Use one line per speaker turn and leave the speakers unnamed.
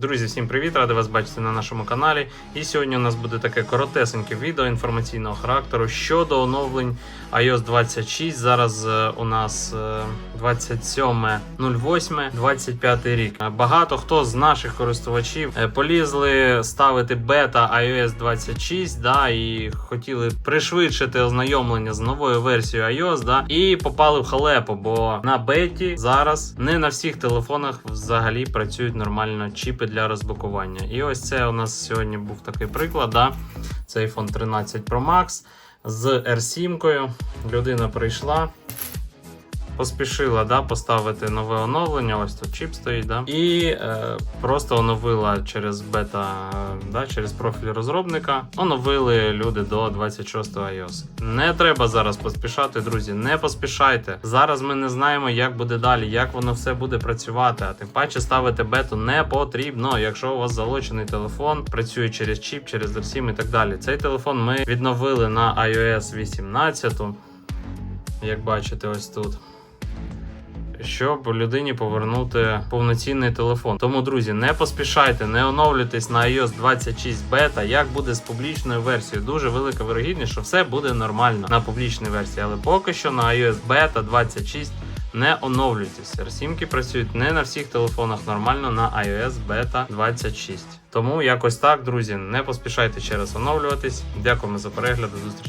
Друзі, всім привіт! Радий вас бачити на нашому каналі. І сьогодні у нас буде таке коротесеньке відео інформаційного характеру щодо оновлень iOS 26. Зараз е, у нас е, 27.08.25 рік. Е, Багато хто з наших користувачів е, полізли ставити бета iOS 26, да, і хотіли пришвидшити ознайомлення з новою версією iOS, да, і попали в халепу, бо на беті зараз не на всіх телефонах взагалі працюють нормально чіпи для розблокування. І ось це у нас сьогодні був такий приклад. Да? Це iPhone 13 Pro Max з R7. Людина прийшла. Поспішила да, поставити нове оновлення, ось тут чіп стоїть, да, і е, просто оновила через бета, да, через профіль розробника. Оновили люди до 26 iOS. Не треба зараз поспішати, друзі. Не поспішайте. Зараз ми не знаємо, як буде далі, як воно все буде працювати. А тим паче ставити бету не потрібно, якщо у вас залочений телефон, працює через чіп, через R7 і так далі. Цей телефон ми відновили на iOS 18. Як бачите, ось тут щоб людині повернути повноцінний телефон. Тому, друзі, не поспішайте, не оновлюйтесь на iOS 26 бета. Як буде з публічною версією? Дуже велика вирогідність, що все буде нормально на публічній версії. Але поки що на iOS бета 26 не оновлюйтесь. R7 працюють не на всіх телефонах нормально на iOS бета 26. Тому якось так, друзі, не поспішайте ще раз оновлюватись. Дякуємо за перегляд, до зустрічі.